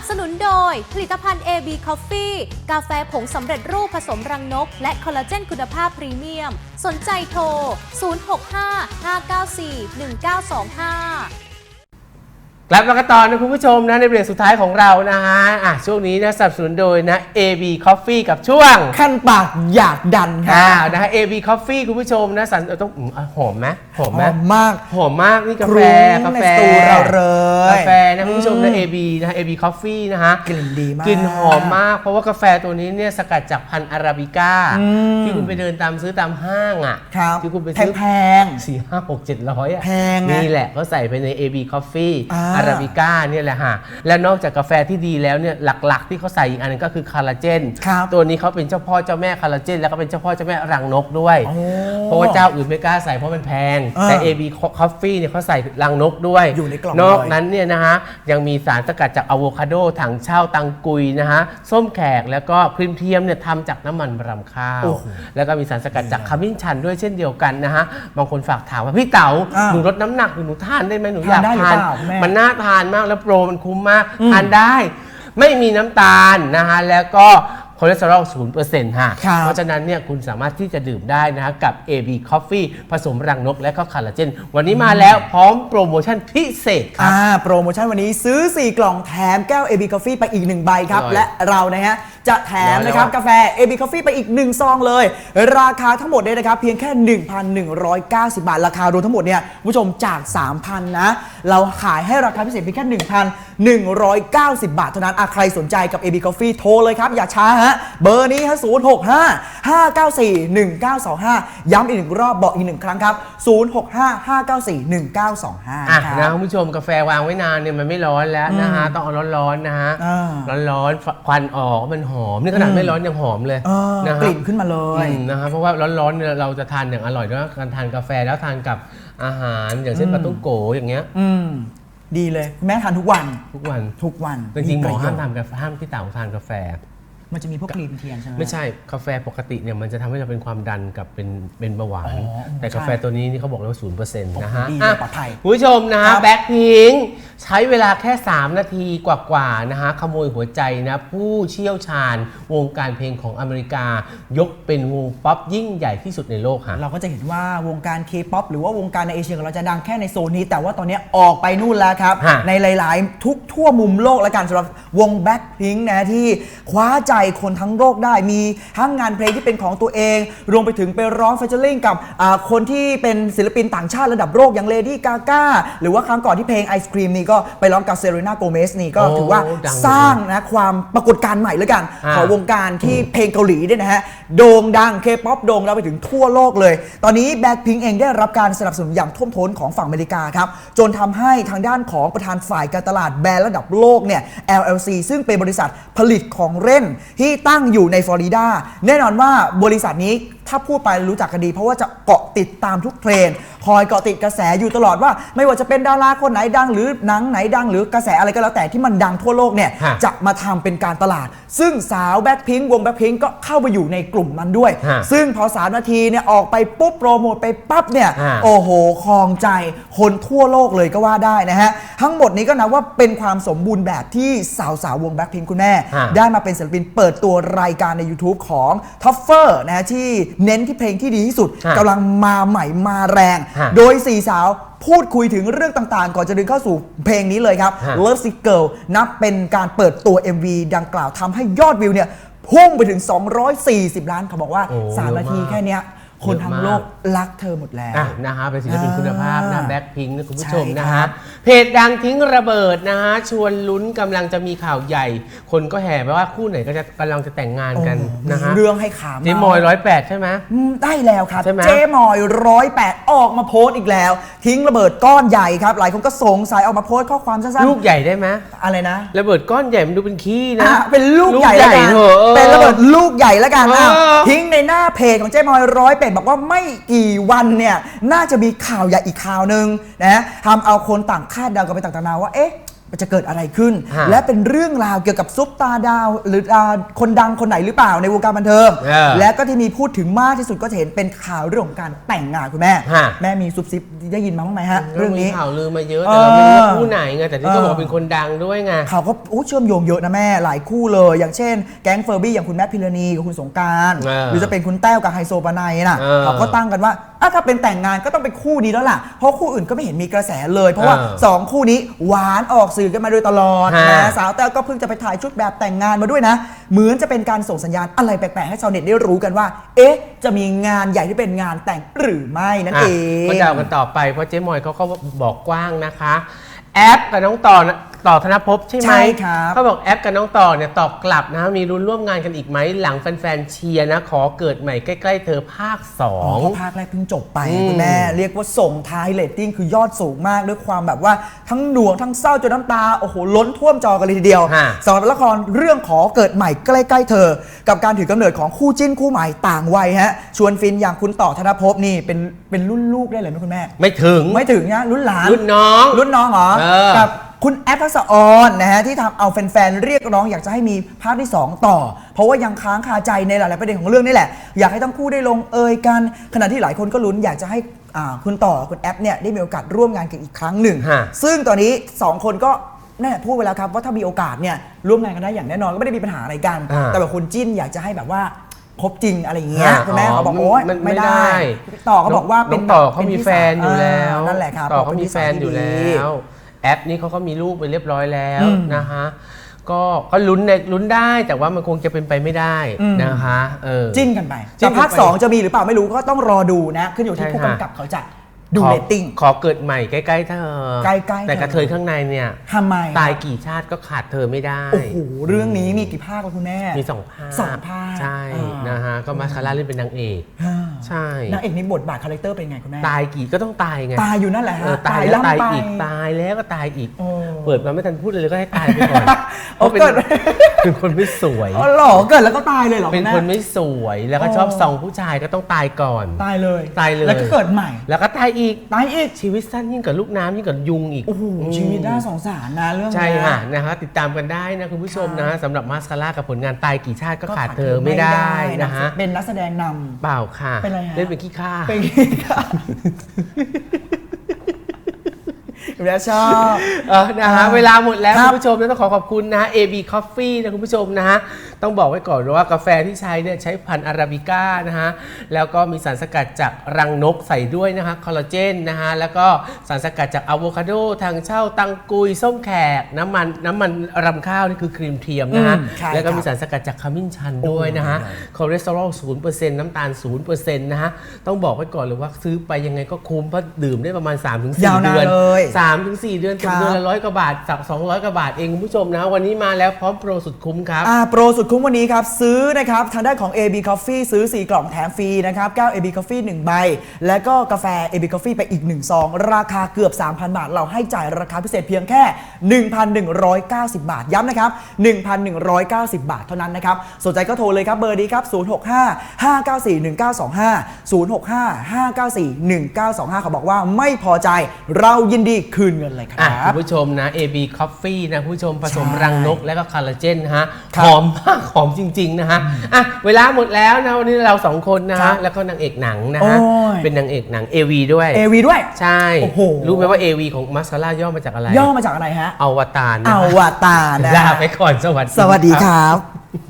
ับสนุนโดย ผลิตภัณฑ์ AB Coffee กาแฟผงสำเร็จรูปผสมรังนก และคอลลาเจนคุณภาพพรีเมียม สนใจโทร 065-594-1925 กลับมากันต่อนะคุณผู้ชมนะในเบรกสุดท้ายของเรานะฮะอะช่วงนี้นะสนับสนุนโดยนะ AB Coffee กับช่วงขั้นปากอยากดันครัอ่าบนะฮะ AB Coffee คุณผู้ชมนะสันเออต้องอืมอะหอมไหมหอมไหมหอมมากหอมมากนี่กาคแฟรุ้งกาในแฟสตูเราเลยกาแฟนะคุณผู้ชมนะ AB นะ AB Coffee นะฮะ กลิ่นดีมาก กลิ่นหอมมากเพราะว่ากาแฟตัวนี้เนี่ยสกัดจากพันธุ์อาราบิก้าที่คุณไปเดินตามซื้อตามห้างอะครับที่คุณไปแพซื้งอแพง สี่ห้าหกเจ็ดร้อยอะแพงไงนี่แหละเขาใส่ไปใน AB Coffee อ่าอาราบิก้าเนี่ยแหละฮะและนอกจากกาแฟที่ดีแล้วเนี่ยหลักๆ ที่เขาใส่อีกอันหนึงก็คือคาราเจน ครับตัวนี้เขาเป็นเจ้าพ่อเจ้าแม่คาราเจน แล้วก็เป็นเจ้าพ่อเจ้าแม่รังนกด้วย โอ้เพราะว่าเจ้าอื่นไม่กล้าใส่เพราะมันแพงอ่าแต่ AB Coffee เนี่ยเขาใส่รังนกด้วย อยู่ในกล่องนอกเลยนั้นเนี่ยนะฮะยังมีสารสกัดจากอะโวคาโดถังเช่าตังกุยนะฮะส้มแขกแล้วก็ครีมเทียมเนี่ยทำจากน้ำมันรำข้าว โอ้โหแล้วก็มีสารสกัดจากขมิ้นชันด้วยเช่นเดียวกันนะฮะบางคนฝากถามว่าพี่เต๋าอ้าวหนูลดน้ำหนักหนูทานได้ไหมหนูอากทายนได้หรือทานเปล่าแม่ มันน่าทานมากแล้วโปรมันคุ้มมากทานได้ ไม่มีน้ำตาลนะฮะแล้วก็ คอเลสเตอรอล0%ค่ะครับเพราะฉะนั้นเนี่ยคุณสามารถที่จะดื่มได้นะฮะกับ AB Coffee ผสมรังนกและก็คาราเจน วันนี้มาแล้วพร้อมโปรโมชั่นพิเศษครับ อ่าโปรโมชั่นวันนี้ซื้อ 4 กล่องแถมแก้ว AB Coffee ไปอีก 1 ใบครับ อร่อยและเรานะฮะจะแถมนะครับอร่อยกาแฟ AB Coffee ไปอีก 1 ซองเลย ราคาทั้งหมดเนี่ยนะครับ เพียงแค่ 1,190 บาท ราคารวมทั้งหมดเนี่ยคุณผู้ชมจาก 3,000 นะ เราขายให้ราคาพิเศษเพียงแค่ 1,190 บาทเท่านั้นอะใครสนใจกับ AB Coffee โทรเลยครับอย่าช้าฮะเบอร์นี้ฮะ065 594 1925 ย้ำอีกหนึ่งรอบบอกอีกหนึ่งครั้งครับ 065 594 1925 อะนะคนะรับ คุณผู้ชมกาแฟวางไว้นานเนี่ยมันไม่ร้อนแล้วนะฮะ ต้องเอาร้อนๆนะฮะ อ่า ร้อนๆควันออกมันหอมนี่ขนาดไม่ร้อนยังหอมเลยเออนะฮะกลิ่นขึ้นมาเลย อืมนะฮะเพราะว่าร้อนๆเนี่ยเราจะทานอย่างอร่อยด้วยการทานกาแฟแล้วทานกับอาหารอย่างเช่นปลาตุ้งโกอย่างเงี้ยอืม ดีเลยคุณแม่ทานทุกวันทุกวัน ทุกวันจริงๆหมอห้ามประโยชน์ทานกาแฟห้ามพี่เต๋าทานกาแฟ มันจะมีพวกกลิ่นเทียนใช่ไหม ไม่ใช่กาแฟปกติเนี่ยมันจะทำให้เราเป็นความดันกับเป็นเป็นเบาหวาน อ๋อแต่กาแฟตัวนี้นี่เขาบอกเลยว่าศูนย์เปอร์เซ็นต์นะฮะดีอะปลอดภัยคุณผู้ชมนะครัฮะบแบ็คพิง ใช้เวลาแค่ 3 นาทีกว่าๆนะฮะขโมยหัวใจนะผู้เชี่ยวชาญวงการเพลงของอเมริกา ยกเป็นวงป๊อปยิ่งใหญ่ที่สุดในโลกฮะ เราก็จะเห็นว่าวงการ K-POP หรือว่าวงการในเอเชียของเราจะดังแค่ในโซนนี้ แต่ว่าตอนนี้ออกไปนู่นแล้วครับ ฮะ ในหลาย ๆ ทุกทั่วมุมโลกและกันสำหรับวง Blackpink นะที่คว้าใจคนทั้งโลกได้มีทั้งงานเพลงที่เป็นของตัวเอง รวมไปถึงไปร้องเฟเจอริงกับอ่าคนที่เป็นศิลปินต่างชาติระดับโลกอย่างเลดี้กา a าหรือว่าครั้งก่อนที่เพลงไอศครีมนี่ก็ไปร้องกับเซเรนาโกเมสนี่ก็โอ้ถือว่าดังเลยสร้างนะความปรากฏการณ์ใหม่แล้วกันอ่าของวงการที่เพลงเกาหลีเนี่ยนะฮะโด่งดังเคป๊อปโด่งเราวไปถึงทั่วโลกเลย ตอนนี้แบ็คพิงเองได้รับการสนับสนุนอย่างท่วมท้นของฝั่งอเมริกาครับ จนทำให้ทางด้านของประธานฝ่ายการตลาดแบรนด์ระดับโลกเนี่ย LLC ซึ่งเป็นบริษัทผลิตของเล่นที่ตั้งอยู่ในฟลอริดาแน่นอนว่าบริษัทนี้ถ้าพูดไปรู้จักกันดี เพราะว่าจะเกาะติดตามทุกเทรนด์คอยเกาะติดกระแสอยู่ตลอดว่า ไม่ว่าจะเป็นดาราคนไหนดัง หรือหนังไหนดัง หรือกระแสอะไรก็แล้วแต่ที่มันดังทั่วโลกเนี่ยฮะจะมาทำเป็นการตลาด ซึ่งสาวแบ็คพิงวงแบ็คพิงก็เข้าไปอยู่ในกลุ่มนั้นด้วย ฮะซึ่งพอสามนาทีเนี่ยออกไปปุ๊บโปรโมทไปปั๊บเนี่ยฮะ โอ้โหคลองใจคนทั่วโลกเลยก็ว่าได้นะฮะทั้งหมดนี้ก็นับว่าเป็นความสมบูรณ์แบบที่สาวสาวๆวงแบ็คพิงคุณแม่ ฮะ ได้มาเป็นศิลปินเปิดตัวรายการใน YouTube ของท็อฟเฟอร์นะฮะที่เน้นที่เพลงที่ดีที่สุดฮะกำลังมาใหม่มาแรงฮะโดยสี่สาวพูดคุยถึงเรื่องต่างๆ ก่อนจะดึงเข้าสู่เพลงนี้เลยครับ ฮะ Love Sick Girl นับเป็นการเปิดตัว MV ดังกล่าวทำให้ยอดวิวเนี่ยพุ่งไปถึง 240 ล้านเขาบอกว่า โอ้3 นาทีเยอะมาก แค่เนี้ย คนเยอะทั้งมากโลกรักเธอหมดแล้ว อะนะฮะเป็นศิลปินอ่าคุณภาพนะแบ็คพิงนะคุณผู้ชมใช่นะครัฮะบ เพจดังทิ้งระเบิดนะฮะชวนลุ้นกำลังจะมีข่าวใหญ่ คนก็แห่ไปว่าคู่ไหนก็จะกำลังจะแต่งงานกันโอ้นะฮะมีเรื่องให้ขามเจมอยร้อยแปดใช่ไหม อืมได้แล้วครับ ใช่ไหม เจมอยร้อยแปดออกมาโพสต์อีกแล้ว ทิ้งระเบิดก้อนใหญ่ครับ หลายคนก็สงสัยออกมาโพสต์ข้อความสั้นลูกใหญ่ได้ไหมๆอะไรนะ ระเบิดก้อนใหญ่มันดูเป็นขี้นะ อะเป็นลูกใหญ่แล้วกัน เถอะออเป็นระเบิดลูกใหญ่แล้วกันเอออ้าวทิ้งในหน้าเพจของเจ๊มอยร้อยเป็ดบอกว่าไม่กี่วันเนี่ยน่าจะมีข่าวใหญ่อีกข่าวหนึ่งนะทำเอาคนต่างคาดเดากันไปต่างๆนานาว่าเอ๊ะ จะเกิดอะไรขึ้น ฮะและเป็นเรื่องราวเกี่ยวกับซุปตาดาว หรืออ่าคนดังคนไหนหรือเปล่าในวงการบันเทิงเออและก็ที่มีพูดถึงมากที่สุดก็จะเห็นเป็นข่าวเรื่องของการแต่งงานคุณแม่ ฮะ แม่มีซุบซิบได้ยินมาบ้างไหมฮะเรื่องนี้ มีข่าวลือมาเยอะแต่เราไม่รู้ว่าคู่ไหนไงแต่ที่ก็เออบอกเป็นคนดังด้วยไง ข่าวก็อู้เชื่อมโยงเยอะนะแม่หลายคู่เลย อย่างเช่นแก๊งเฟอร์บี้อย่างคุณแม่พิรณีกับคุณสงกราร เออหรือจะเป็นคุณแต้วกับไฮโซปานัยน่ะเออ เขาก็ตั้งกันว่า อะถ้าเป็นแต่งงานก็ต้องเป็นคู่นี้แล้วล่ะ เพราะคู่อื่นก็ไม่เห็นมีกระแสเลย เพราะว่าเออสองคู่นี้หวานออกสื่อกันมาโดยตลอดฮะ นะสาวแต้วก็เพิ่งจะไปถ่ายชุดแบบแต่งงานมาด้วยนะ เหมือนจะเป็นการส่งสัญญาณอะไรแปลกๆให้ชาวเน็ตได้รู้กันว่า เอ๊ะ จะมีงานใหญ่ที่เป็นงานแต่งหรือไม่นั่นเองก็เดากันต่อไปเพราะเจ๊มอยเขาก็บอกกว้างนะคะ แอปกับน้องต่อนะ ต่อธนภพใช่ไหมใช่ครับ เขาบอกแอปกับน้องต่อเนี่ยตอบกลับนะมีรุนร่วมงานกันอีกไหมหลังแฟนๆเชียร์นะ ขอเกิดใหม่ใกล้ ๆ เธอภาคสออ๋อง เพราะภาคแรกเพิ่งจบไปอืมคุณแม่เรียกว่าส่งท้ายเรตติ้งคือยอดสูงมากด้วยความแบบว่าทั้งหน่วงทั้งเศร้าจนน้ำตา โอ้โห ล้นท่วมจอกันเลยทีเดียวฮะ สำหรับละครเรื่องขอเกิดใหม่ใกล้ๆเธอ กับการถือกำเนิดของคู่จิ้นคู่ใหม่ต่างวัยฮะชวนฟินอย่างคุณต่อธนภพนี่เป็นเป็นรุ่นลูกได้เลยไหมคุณแม่ ไม่ถึง ไม่ถึงนะรุ่นหลานรุ่นน้อง รุ่นน้องเหรอเออ กับ คุณแอฟทักษะออนนะฮะที่ทำเอาแฟนๆเรียกร้องอยากจะให้มีภาคที่ 2 ต่อ เพราะว่ายังค้างคาใจในหลายๆประเด็นของเรื่องนี่แหละ อยากให้ทั้งคู่ได้ลงเอยกัน ขณะที่หลายคนก็ลุ้นอยากจะให้อ่าคุณต่อคุณแอฟเนี่ยได้มีโอกาสร่วมงานกันอีกครั้งหนึ่ง ฮะ ซึ่งตอนนี้ 2 คนก็แน่พูดไปแล้วครับว่าถ้ามีโอกาสเนี่ยร่วมงานกันได้อย่างแน่นอนก็ไม่ได้มีปัญหาอะไรกัน อ่าแต่แบบคนจิ้นอยากจะให้แบบว่าคบจริงอะไรอย่างเงี้ยอ่าคุณแม่อ๋อเขาบอกโอ๊ยมันไม่ไม่ได้ ได้ ต่อเขาบอกว่าเป็นน้งต่อเขาป็นมีพี่แฟนอยู่แล้วานั่นแหละครับต่อบอกเขาป็นมีพี่แฟนอยู่ที่แลดี้ว แอปนี้เขาก็มีลูกไปเรียบร้อยแล้วอืมนะคะก็ก็ลุ้นในลุ้นได้แต่ว่ามันคงจะเป็นไปไม่ได้อืมนะคะเออจิ้นกันไปจิ้แต่นกันไปภาค2จะมีหรือเปล่าไม่รู้ก็ต้องรอดูนะ ขึ้นอยู่ที่ใช่ผู้ค่ะกำกับเขาจะดูขอเรตติ้งขอเกิดใหม่ใกล้ๆเธอใกล้ๆแต่เธอกระเทยข้างในเนี่ยทำไมตายกี่ชาติก็ขาดเธอไม่ได้ โอ้โห เรื่องนี้มีกี่ภาคแล้วคุณแม่ มีสองภาคสองภาค ใช่อ่านนะฮะก็มาสคาร่าเล่นเป็นนางเอกอ่า ใช่นางเอกนี่บทบาทคาแรคเตอร์เป็นไงคุณแม่ตายกี่ก็ต้องตายไงตายอยู่นั่นแหละเอฮะอตายแล้วล่ำตายไปอีกตายแล้วก็ตายอีกโอ้ เปิดมาไม่ทันพูดเลยก็ให้ตายไปก่อนโอ้เพราะเป็นเกิด เป็นคนไม่สวย อ๋อเหรอเกิดแล้วก็ตายเลยเหรอเป็นณแม่คนไม่สวยแล้วก็โอ้ชอบส่องผู้ชายก็ต้องตายก่อน ตายเลยตายเลย แล้วก็เกิดใหม่ แล้วก็ตายอีก ตายอีกชีวิตสั้นยิ่งกว่าลูกน้ำยิ่งกว่ายุงอีก โอ้โหชีวิตน่าสงสารนะเรื่องใช่เนี้ยค่ะนะฮะติดตามกันได้นะคุณผู้ชมนะค่ะสำหรับมาสคาร่ากับผลงานตายกี่ชาติก็ก็ขาดเธอไม่ได้นะฮะเป็นนักแสดงนำ เปล่าค่ะเป็นอะไรฮะ เล่นเป็นขี้ข้า เป็น ไงครับคุณแม่ชอบ เออนะฮะเวลาหมดแล้วครัคุบณผู้ชมนะต้องขอขอบคุณนะ AB Coffee นะคุณผู้ชมนะฮะ ต้องบอกไว้ก่อนว่ากาแฟที่ใช้เนี่ยใช้พันธุ์อาราบิก้านะฮะ แล้วก็มีสารสกัดจากรังนกใส่ด้วยนะคะคอลลาเจนนะฮะ แล้วก็สารสกัดจากอะโวคาโดทางเช่าตังกุย ส้มแขก น้ำมันน้ำมันรำข้าวนี่คือครีมเทียมนะฮะ อืมใช่แล้วก็ครับมีสารสกัดจากขมิ้นชันด้วยนะฮะโอ้คอเลสเตอรอล0%น้ำตาล0%นะฮะ ต้องบอกไว้ก่อนเลยว่าซื้อไปยังไงก็คุ้มเพราะดื่มได้ประมาณ 3-4 ยาวนานเดือนเลย สามถึงสี่เดือนตกครับเดือนละร้อยกว่าบาทสักสองร้อยกว่าบาทเองคุณผู้ชมนะ วันนี้มาแล้วพร้อมโปรสุดคุ้มครับ อ่าโปรสุดคุ้มวันนี้ครับ ซื้อนะครับ ทางด้านของ AB Coffee ซื้อ 4 กล่องแถมฟรีนะครับ9 AB Coffee 1 ใบ แล้วก็กาแฟ AB Coffee ไปอีก 1 ซอง ราคาเกือบ 3,000 บาท เราให้จ่ายราคาพิเศษเพียงแค่ 1,190 บาท ย้ำนะครับ 1,190 บาทเท่านั้นนะครับสนใจก็โทรเลยครับเบอร์นี้ครับ 065 594 1925 065 594 1925 เขาบอกว่าไม่พอใจเรายินดีคืนเงินเลยคอะรัคุบ ณผู้ชมนะ AB Coffee นะคุณผู้ชมผสมใช่รังนกและก็คอลลาเจนนะฮะครับหอมมาก หอมจริง ๆ นะฮะอะเวลาหมดแล้วนะ วันนี้เราสองคนนะครัฮะบแล้วก็นางเอกหนังนะฮะโอ้ย เป็นนางเอกหนัง AV ด้วย AV ด้วย ใช่ โอ้โห รู้ไหมว่า AV ของมัสคาร่าย่อมาจากอะไรย่อมาจากอะไรฮะอวตารนะอฮะวตารนะลาไปก่อนสวัสดี สวัสดีครับครับ